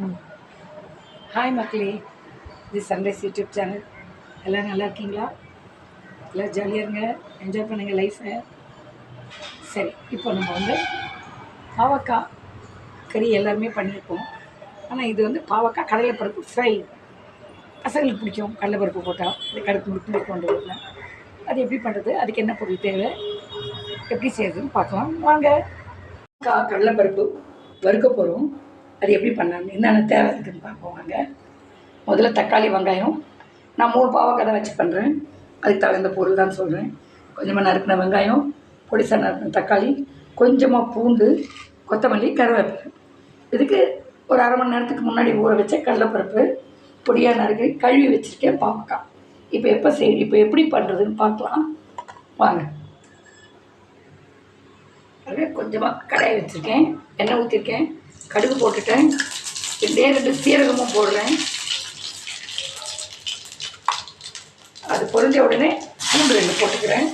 Hi மக்களே. இது sunrise YouTube channel எல்லோரும் நல்லா இருக்கீங்களா? எல்லோரும் ஜாலியாக இருங்க. என்ஜாய் பண்ணுங்கள் லைஃப்பை சரி இப்போ நம்ம வந்து பாவக்காய் கறி எல்லாருமே பண்ணியிருக்கோம் ஆனால் இது வந்து பாவக்காய் கடலைப்பருப்பு ஃப்ரை பசங்களுக்கு பிடிக்கும். கடலைப்பருப்பு போட்டால் இந்த கடுப்பு முட்டு கொண்டு வரலாம் அது எப்படி பண்ணுறது அதுக்கு என்ன பொருள் தேவை? எப்படி செய்யறதுன்னு பார்க்கலாம். வாங்க. கடலைப்பருப்பு வறுக்க போகிறோம் அது எப்படி பண்ணணும் என்னென்ன தேவை இருக்குதுன்னு பார்ப்போம் வாங்க. முதல்ல தக்காளி வெங்காயம். நான் மூணு பாவக்காய் தான் வச்சு பண்ணுறேன் அதுக்கு தகுந்த பொருள் தான் சொல்கிறேன் கொஞ்சமாக நறுக்கின வெங்காயம் பொடிசாக நறுக்கின தக்காளி கொஞ்சமாக பூண்டு கொத்தமல்லி கருவேப்பிலை. இதுக்கு ஒரு அரை மணி நேரத்துக்கு முன்னாடி ஊற வச்ச கடலைப்பருப்பு பொடியாக நறுக்கி கழுவி வச்சுருக்கேன் பாவக்காய். இப்போ எப்போ செய் இப்போ எப்படி பண்ணுறதுன்னு பார்க்கலாம். வாங்க. கொஞ்சமாக கடையை வச்சுருக்கேன். எண்ணெய் ஊற்றிருக்கேன் கடுகு போட்டுட்டேன். ரெண்டே ரெண்டு சீரகமும் போடுறேன். அது பொரிஞ்ச உடனே பூண்டு ரெண்டு போட்டுக்கிறேன்.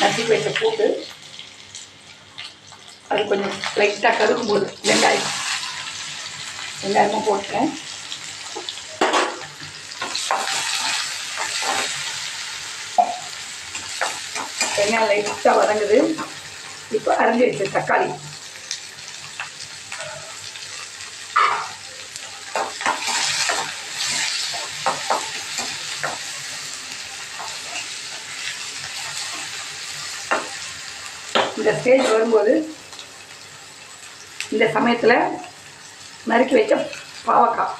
நசுக்கி வைத்த பூண்டு. அது கொஞ்சம் லைட்டாக கருகும் போது வெங்காயம். வெங்காயமும் போட்டுட்டேன். வெங்காயம் லைட்டாக வதங்குது. இப்போ அரைஞ்சி வச்ச தக்காளி. இந்த ஸ்டேஜ் வரும்போது இந்த சமயத்தில் நறுக்கி வச்ச பாவக்காய்.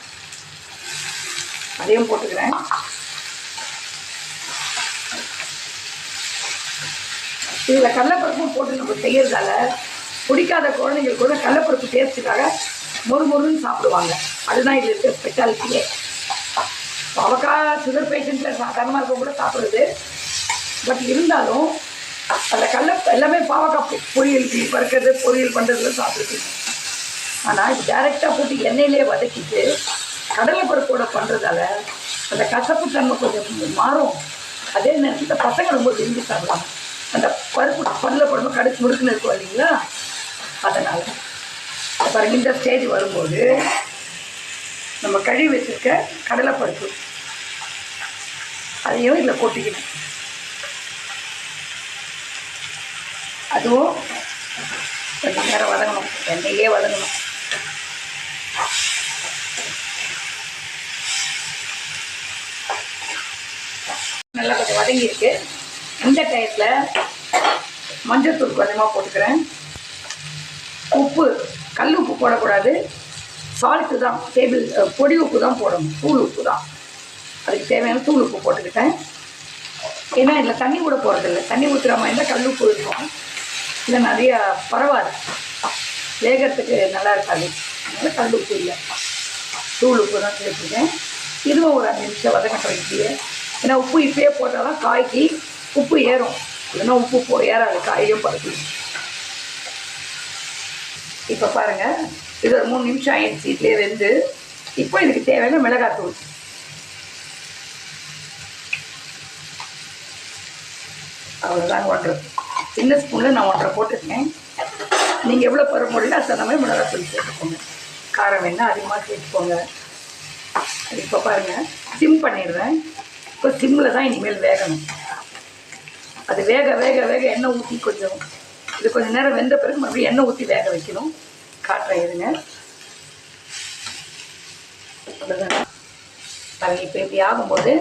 அதையும் போட்டுக்கிறேன். இதில் கடலப்பருப்பும் போட்டு நம்ம செய்கிறதால பிடிக்காத குழந்தைங்களுக்கு கூட கடலப்பருப்பு டேஸ்ட்டுக்காக மொறு மொறுன்னு சாப்பிடுவாங்க. அதுதான் இதில் இருக்க ஸ்பெஷாலிட்டியே அவக்காய் சுகர் பேஷண்ட்டில் சாதாரணமாக இருக்க கூட சாப்பிட்றது. பட் இருந்தாலும் அந்த கடல எல்லாமே பாவக்காய் பொரியல் பறக்கிறது பொரியல் பண்ணுறதுல சாப்பிடுது. ஆனால் இது டைரெக்டாக போட்டு எண்ணெயிலே வதக்கிட்டு கடலைப்பருப்போட பண்ணுறதால அந்த கசப்பு தன்மை கொஞ்சம் மாறும். அதே நேரத்தில் பசங்க ரொம்ப விரும்பி சாப்பிடலாம். அந்த பருப்பு பல்ல பருப்பு கடைசி முறுக்குன்னு இருக்கும் இல்லைங்களா? அதனால். பாருங்க இந்த ஸ்டேஜ் வரும்போது நம்ம கழுவி வச்சுருக்க கடலைப்பருப்பு அதையும் இதில் கொட்டிக்கணும். அதுவும் கொஞ்சம் நேரம் வதங்கணும். எண்ணெயே வதங்கணும். நல்லா கொஞ்சம் வதங்கியிருக்கு. இந்த டயத்தில் மஞ்சள்தூள் கொஞ்சமாக போட்டுக்கிறேன். உப்பு கல் உப்பு போடக்கூடாது. சால்ட்டு தான் டேபிள் பொடி உப்பு தான் போடணும். தூள் உப்பு தான். அதுக்கு தேவையான தூள் உப்பு போட்டுக்கிட்டேன். ஏன்னா இதில் தண்ணி கூட போகிறதில்ல தண்ணி ஊற்றுற மாதிரி இருந்தால் கல் உப்பு இருக்கும். இல்லை நிறைய பரவாது வேகத்துக்கு நல்லா இருக்காது. அதனால் கல் உப்பு இல்லை. தூள் உப்பு தான் சேர்த்துருக்கேன். இதுவும் ஒரு அஞ்சு நிமிஷம் வதக்கட்டும் இப்படியே ஏன்னா உப்பு இப்பயே போட்டால் தான் காய்க்கு உப்பு ஏறும். இல்லைன்னா உப்பு போ ஏறாது. காயும் பருப்பு இப்போ பாருங்கள் இது ஒரு மூணு நிமிஷம் ஆயிடுச்சு. இதுலேயே வெந்து. இப்போ இதுக்கு தேவையான மிளகாத்தூள் அவ்வளோதான் ஒன்றரை சின்ன ஸ்பூனில் நான் ஒன்றரை போட்டிருக்கேன். நீங்கள் எவ்வளோ பருப்பு முடியல அது தகுந்த மாதிரி மிளகாத்தூள் சேர்த்துக்கோங்க. காரம் வேணால் அதிகமாக சேர்த்துக்கோங்க. அது இப்போ பாருங்கள் சிம் பண்ணிடுறேன். இப்போ சிம்மில் தான் இனிமேல் வேகணும். அது வேக வேக வேக எண்ணெய் ஊற்றி கொஞ்சம் இது கொஞ்சம் நேரம் வெந்த பிறகு மறுபடியும் எண்ணெய் ஊற்றி வேக வைக்கணும். காட்டுறேன் இருங்க அவ்வளோதாங்க பாருங்க இப்போ இப்படி ஆகும்போது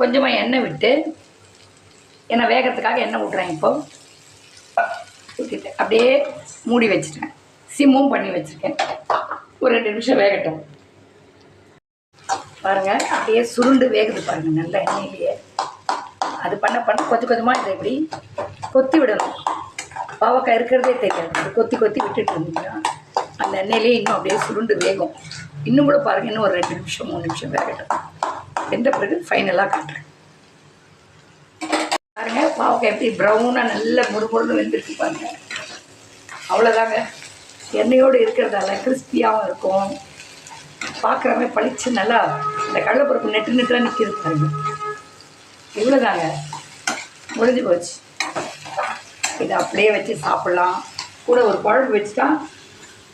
கொஞ்சமாக எண்ணெய் விட்டு ஏன்னா வேகத்துக்காக எண்ணெய் விட்றேன் இப்போ. ஊற்றிட்டு அப்படியே மூடி வச்சுட்டேன். சிம்மும் பண்ணி வச்சுருக்கேன். ஒரு ரெண்டு நிமிஷம் வேகட்டும். பாருங்கள் அப்படியே சுருண்டு வேகுது பாருங்கள் நல்ல எண்ணெயிலேயே. அது பண்ண பண்ண கொஞ்சம் கொஞ்சமாக இதை இப்படி கொத்தி விடணும். பாவக்காய் இருக்கிறதே தெரியாது. கொத்தி கொத்தி விட்டுட்டு இருந்தீங்கன்னா அந்த எண்ணெயிலேயே இன்னும் அப்படியே சுருண்டு வேகும். இன்னும் கூட பாருங்கள் இன்னும் ஒரு ரெண்டு நிமிஷம் மூணு நிமிஷம் வேகட்டும். வெந்த பிறகு ஃபைனலாக காட்டுறேன். பாருங்க. பாவக்காய் எப்படி ப்ரௌனாக நல்ல முறுமுறுன்னு வெந்திருக்கு பாருங்க. அவ்வளோதாங்க எண்ணெயோடு இருக்கிறதால கிறிஸ்பியாகவும் இருக்கும். பார்க்குறமே பளிச்சு நல்லா இந்த கடலைப்பருப்பு நெட்டு நெட்டாக நிற்கிது பாருங்க. இவ்வளோதாங்க முடிஞ்சு போச்சு. இதை அப்படியே வச்சு சாப்பிட்லாம். கூட ஒரு குழம்பு வச்சுட்டா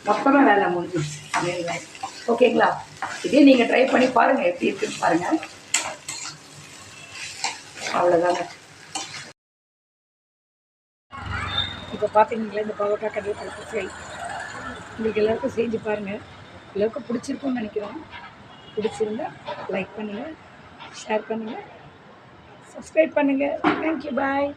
மொத்தமாக வேலை முடிஞ்சிடுச்சு சமையல் ஓகேங்களா? இதே நீங்கள் ட்ரை பண்ணி பாருங்கள் எப்படி இருக்குன்னு பாருங்கள் அவ்வளோதாங்க இப்போ பார்த்தீங்களா இந்த பரோட்டா கடல் பழப்பு ஃப்ரை உங்களுக்கு எல்லாருக்கும் செஞ்சு பாருங்கள் எல்லாருக்கும் பிடிச்சிருக்கும்னு நினைக்கிறோம் பிடிச்சிருந்தா லைக் பண்ணுங்கள் ஷேர் பண்ணுங்கள் சப்ஸ்கிரைப் பண்ணுங்கள் தேங்க்யூ பாய்